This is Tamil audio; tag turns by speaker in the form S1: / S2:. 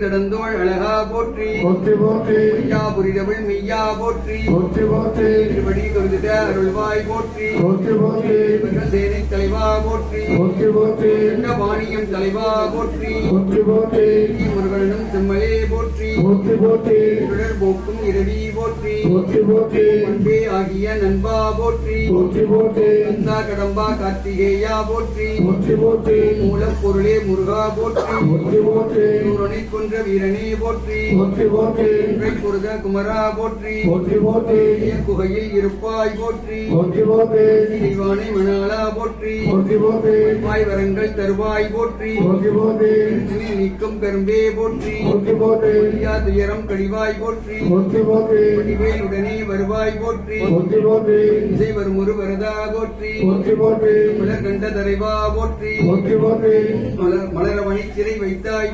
S1: தடந்தோள் அழகா போற்றி.
S2: போற்றி போற்றி.
S1: மெய்யா புரிதவள் மெய்யா போற்றி.
S2: போற்றி போற்றி.
S1: திருவடி கருதிட அருள்வாய் போற்றி.
S2: போற்றி போற்றி.
S1: சேனை தலைவா போற்றி.
S2: போற்றி போற்றி.
S1: வாணியம் தலைவா போற்றி.
S2: போற்றி போற்றி.
S1: போற்றி
S2: போற்றி.
S1: இருடர் போக்கும் இரவி போற்றி.
S2: போற்றி போற்றி.
S1: அன்பே ஆகிய நண்பா போற்றி.
S2: போற்றி போற்றி.
S1: கந்தா கடம்பா கார்த்திகேயா போற்றி.
S2: போற்றி போற்றி.
S1: மூலப்பொருளே முருகா போற்றி.
S2: போற்றி போற்றி.
S1: சூரனை கொன்ற வீரனே போற்றி.
S2: போற்றி போற்றி.
S1: ஒன்றை பொருத குமரா போற்றி.
S2: போற்றி போற்றி.
S1: குகையில் இருப்பாய் போற்றி.
S2: போற்றி போற்றி.
S1: தெய்வானை மணாலா போற்றி
S2: போற்றி. போற்றி
S1: வாய் வரங்கள் தருவாய் போற்றி.
S2: போற்றி போற்றி.
S1: நீக்கும் கரும்பே போற்றி.
S2: போற்றி போற்றி.
S1: துயரம் கழிவாய் போற்றி.
S2: போற்றி போற்றி.
S1: வடிவேலுடனே வருவாய் போற்றி.
S2: போற்றி போற்றி.
S1: இசை வரும் ஒரு வரதா போற்றி.
S2: போற்றி போற்றி.
S1: மலர் கண்ட தரைவா போற்றி.
S2: போற்றி போற்றி.
S1: மலர் மலரவணி சிறை வைத்தாய்